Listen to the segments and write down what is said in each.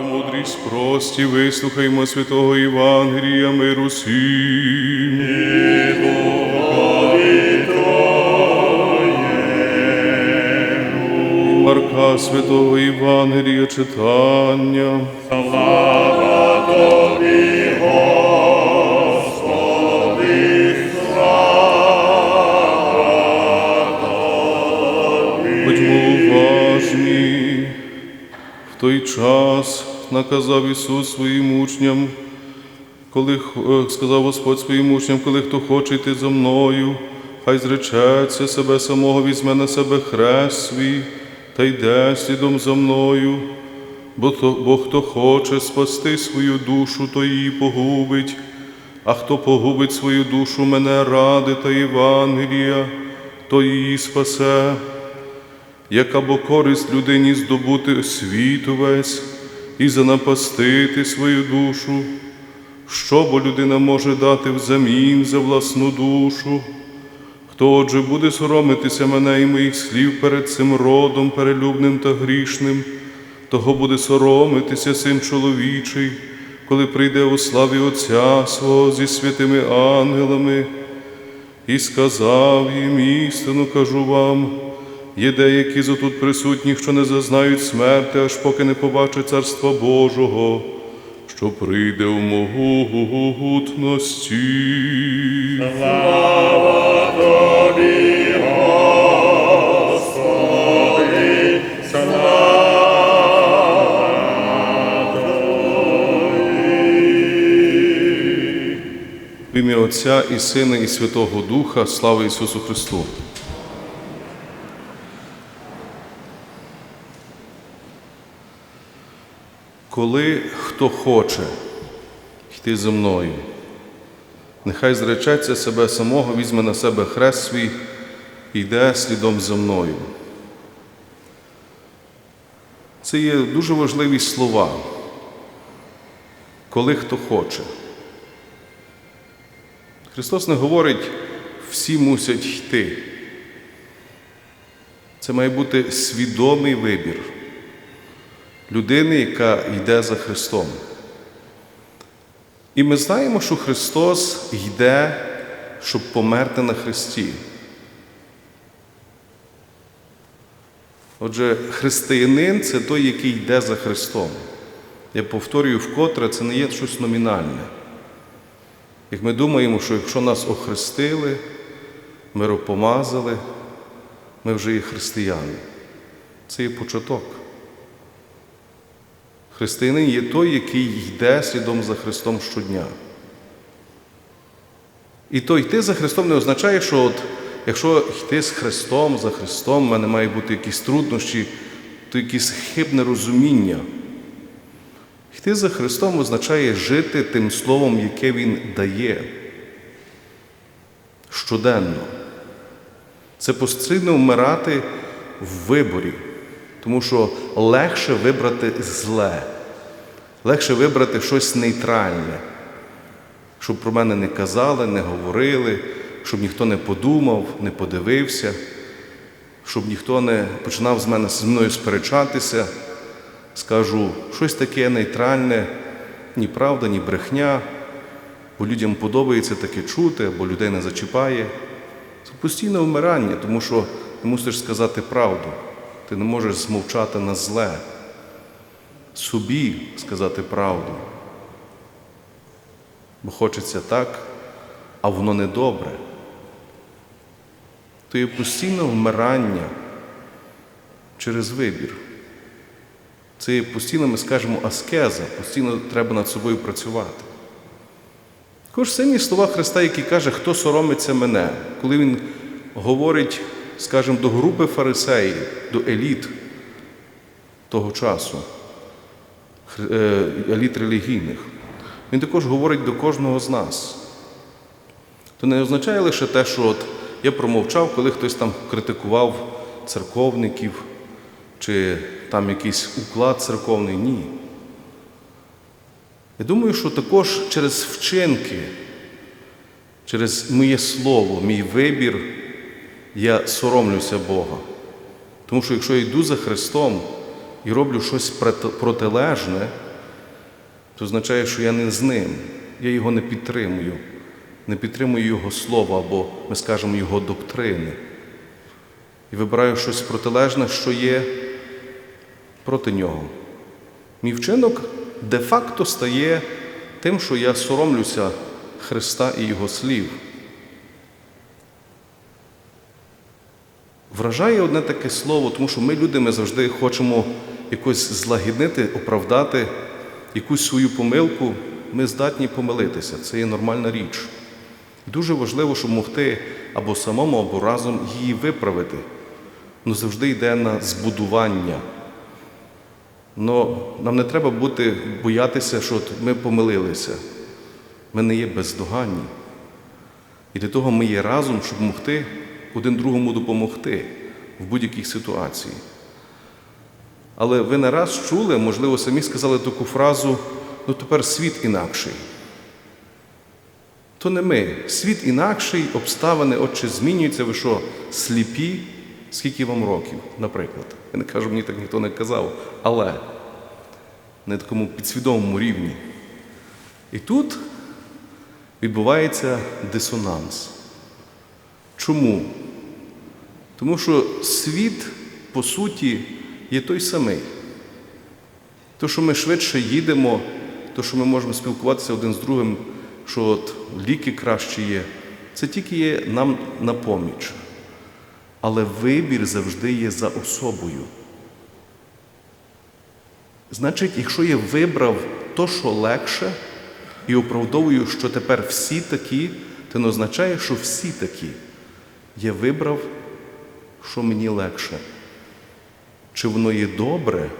Мудрість прості, вислухаймо святого Євангелія миру І Марка святого Євангелія читання. Будьмо той час наказав Ісус своїм учням, коли е, сказав Господь своїм учням, коли хто хоче йти за мною, хай зречеться себе самого, візьме на себе хрест свій та йде слідом за мною. Бо, то, бо хто хоче спасти свою душу, то її погубить, а хто погубить свою душу мене ради та Євангелія, то її спасе яка бо користь людині здобути світ увесь і занапастити свою душу, що бо людина може дати взамін за власну душу? Хто отже буде соромитися мене і моїх слів перед цим родом перелюбним та грішним, того буде соромитися син чоловічий, коли прийде у славі Отця свого зі святими ангелами. І сказав їм істину, кажу вам, є деякі з отут присутніх, що не зазнають смерти, аж поки не побачать Царства Божого, що прийде в могутності. В ім'я Отця і Сина, і Святого Духа, слава Ісусу Христу. Коли хто хоче йти за мною, нехай зречеться себе самого, візьме на себе хрест свій і йде слідом за мною. Це є дуже важливі слова. Коли хто хоче. Христос не говорить, всі мусять йти. Це має бути свідомий вибір людини, яка йде за Христом. І ми знаємо, що Христос йде, щоб померти на Христі. Отже, християнин це той, який йде за Христом. Я повторюю вкотре, це не є щось номінальне. Як ми думаємо, що якщо нас охрестили, миропомазали, ми вже є християни. Це є початок. Християнин є той, який йде слідом за Христом щодня. І то йти за Христом не означає, що от, якщо йти з Христом, за Христом, в мене має бути якісь труднощі, то якесь хибне розуміння. Йти за Христом означає жити тим словом, яке Він дає щоденно. Це постійно вмирати в виборі, тому що легше вибрати зле, легше вибрати щось нейтральне, щоб про мене не казали, не говорили, щоб ніхто не подумав, не подивився, щоб ніхто не починав з мене зі мною сперечатися. Скажу щось таке нейтральне, ні правда, ні брехня, бо людям подобається таке чути, бо людей не зачіпає. Це постійне вмирання, тому що ти мусиш сказати правду. Ти не можеш змовчати на зле. Собі сказати правду. Бо хочеться так, а воно не добре. То є постійне вмирання через вибір. Це є постійно, ми скажемо, аскеза, постійно треба над собою працювати. Також сильні слова Христа, які каже, хто соромиться мене, коли Він говорить, скажімо, до групи фарисеїв, до еліт того часу, е, еліт релігійних. Він також говорить до кожного з нас. То не означає лише те, що от я промовчав, коли хтось там критикував церковників, чи там якийсь уклад церковний. Ні. Я думаю, що також через вчинки, через моє слово, мій вибір, я соромлюся Бога. Тому що якщо я йду за Христом, і роблю щось протилежне, то означає, що я не з ним, я його не підтримую, не підтримую його слова або, ми скажемо, його доктрини. І вибираю щось протилежне, що є проти нього. Мій вчинок де-факто стає тим, що я соромлюся Христа і Його слів. Вражає одне таке слово, тому що ми, люди, ми завжди хочемо якось злагіднити, оправдати якусь свою помилку. Ми здатні помилитися. Це є нормальна річ. Дуже важливо, щоб могти або самому, або разом її виправити. Ну завжди йде на збудування. Но нам не треба бути, боятися, що ми помилилися. Ми не є бездоганні. І для того ми є разом, щоб могти один другому допомогти в будь-якій ситуації. Але ви не раз чули, можливо, самі сказали таку фразу, ну тепер світ інакший. То не ми. Світ інакший, обставини, отче, змінюються, ви що, сліпі, скільки вам років, наприклад. Я не кажу, мені так ніхто не казав, але на такому підсвідомому рівні. І тут відбувається дисонанс. Чому? Тому що світ, по суті, є той самий. То, що ми швидше їдемо, то, що ми можемо спілкуватися один з другим, що от ліки кращі є, це тільки є нам на поміч. Але вибір завжди є за особою. Значить, якщо я вибрав то, що легше, і оправдовую, що тепер всі такі, це не означає, що всі такі. Я вибрав, що мені легше. Чи воно є добре,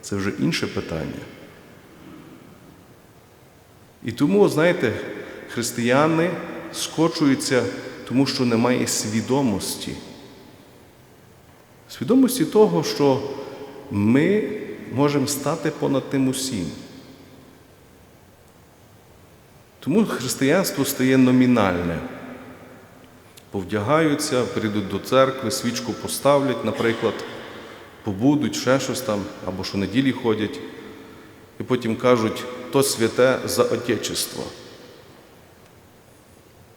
це вже інше питання. І тому, знаєте, християни скочуються, тому що немає свідомості. Свідомості того, що ми можемо стати понад тим усім. Тому християнство стає номінальне. Повдягаються, прийдуть до церкви, свічку поставлять, наприклад, побудуть, ще щось там, або щонеділі ходять, і потім кажуть, то святе за Отечество.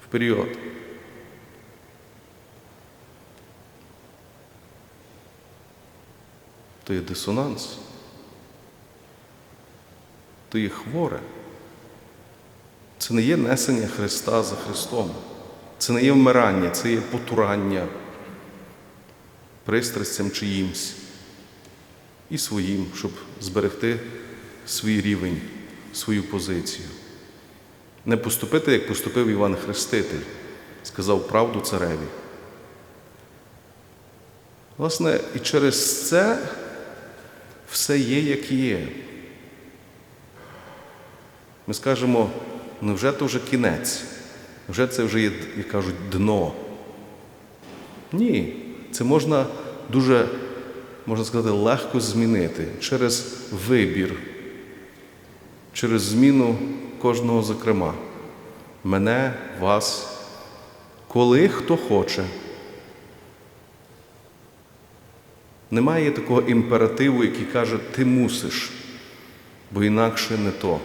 Вперед. То є дисонанс. То є хворе. Це не є несення Христа за Христом. Це не є вмирання, це є потурання пристрастям чиїмсь і своїм, щоб зберегти свій рівень, свою позицію. Не поступити, як поступив Іван Хреститель, сказав правду цареві. Власне, і через це все є, як є. Ми скажемо, невже то вже кінець? Вже це вже є, як кажуть, дно. Ні, це можна дуже, можна сказати, легко змінити через вибір, через зміну кожного зокрема. Мене, вас, коли хто хоче. Немає такого імперативу, який каже, ти мусиш, бо інакше не то.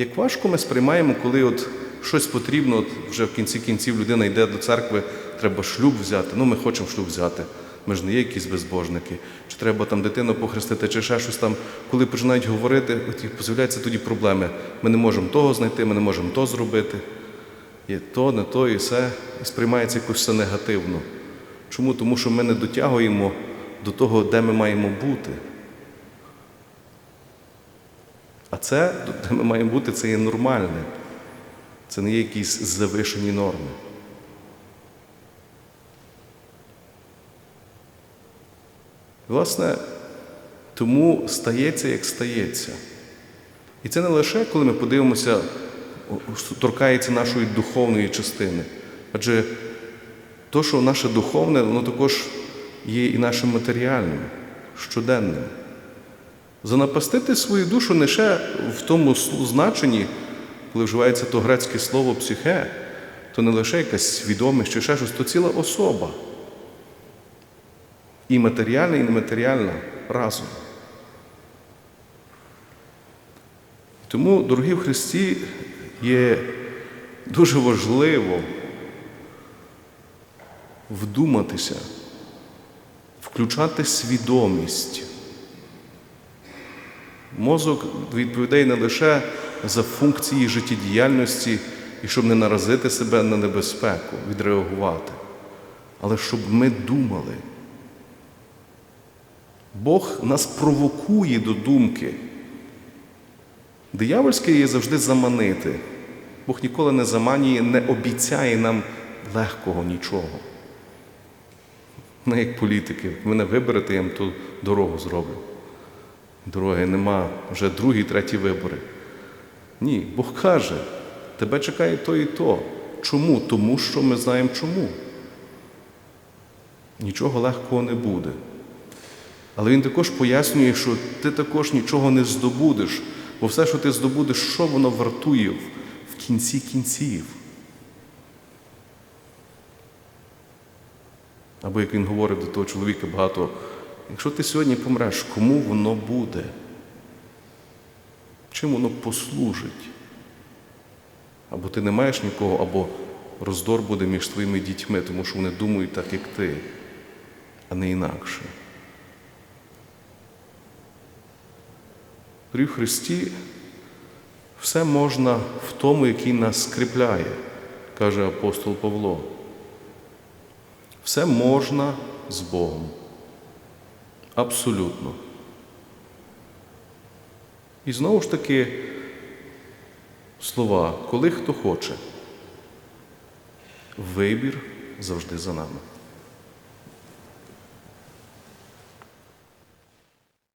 Як важко ми сприймаємо, коли от щось потрібно, от вже в кінці кінців людина йде до церкви, треба шлюб взяти. Ну, ми хочемо шлюб взяти. Ми ж не є якісь безбожники. Чи треба там дитину похрестити, чи ще щось там. Коли починають говорити, от і з'являються тоді проблеми. Ми не можемо того знайти, ми не можемо то зробити. Є то, не то і все. І сприймається якось все негативно. Чому? Тому що ми не дотягуємо до того, де ми маємо бути. А це, де ми маємо бути, це є нормальне. Це не є якісь завишені норми. Власне, тому стається, як стається. І це не лише, коли ми подивимося, що торкається нашої духовної частини. Адже то, що наше духовне, воно також є і нашим матеріальним, щоденним. Занапастити свою душу не ще в тому значенні, коли вживається то грецьке слово психе, то не лише якась свідомість чи ще щось, то ціла особа. І матеріальне, і нематеріальне разом. Тому, дорогі в Христі, є дуже важливо вдуматися, включати свідомість. Мозок відповідає не лише за функції життєдіяльності і щоб не наразити себе на небезпеку, відреагувати, але щоб ми думали. Бог нас провокує до думки. Диявольське є завжди заманити. Бог ніколи не заманює, не обіцяє нам легкого нічого. Не як політики. Мене виберете, я вам ту дорогу зроблю. Дороги нема, вже другі, треті вибори. Ні, Бог каже, тебе чекає то і то. Чому? Тому що ми знаємо чому. Нічого легкого не буде. Але він також пояснює, що ти також нічого не здобудеш, бо все, що ти здобудеш, що воно вартує в- кінці кінців. Або як він говорив до того чоловіка багато, якщо ти сьогодні помреш, кому воно буде? Чим воно послужить? Або ти не маєш нікого, або роздор буде між твоїми дітьми, тому що вони думають так, як ти, а не інакше. При Христі все можна в тому, який нас скріпляє, каже апостол Павло. Все можна з Богом. Абсолютно. І знову ж таки слова, коли хто хоче, вибір завжди за нами.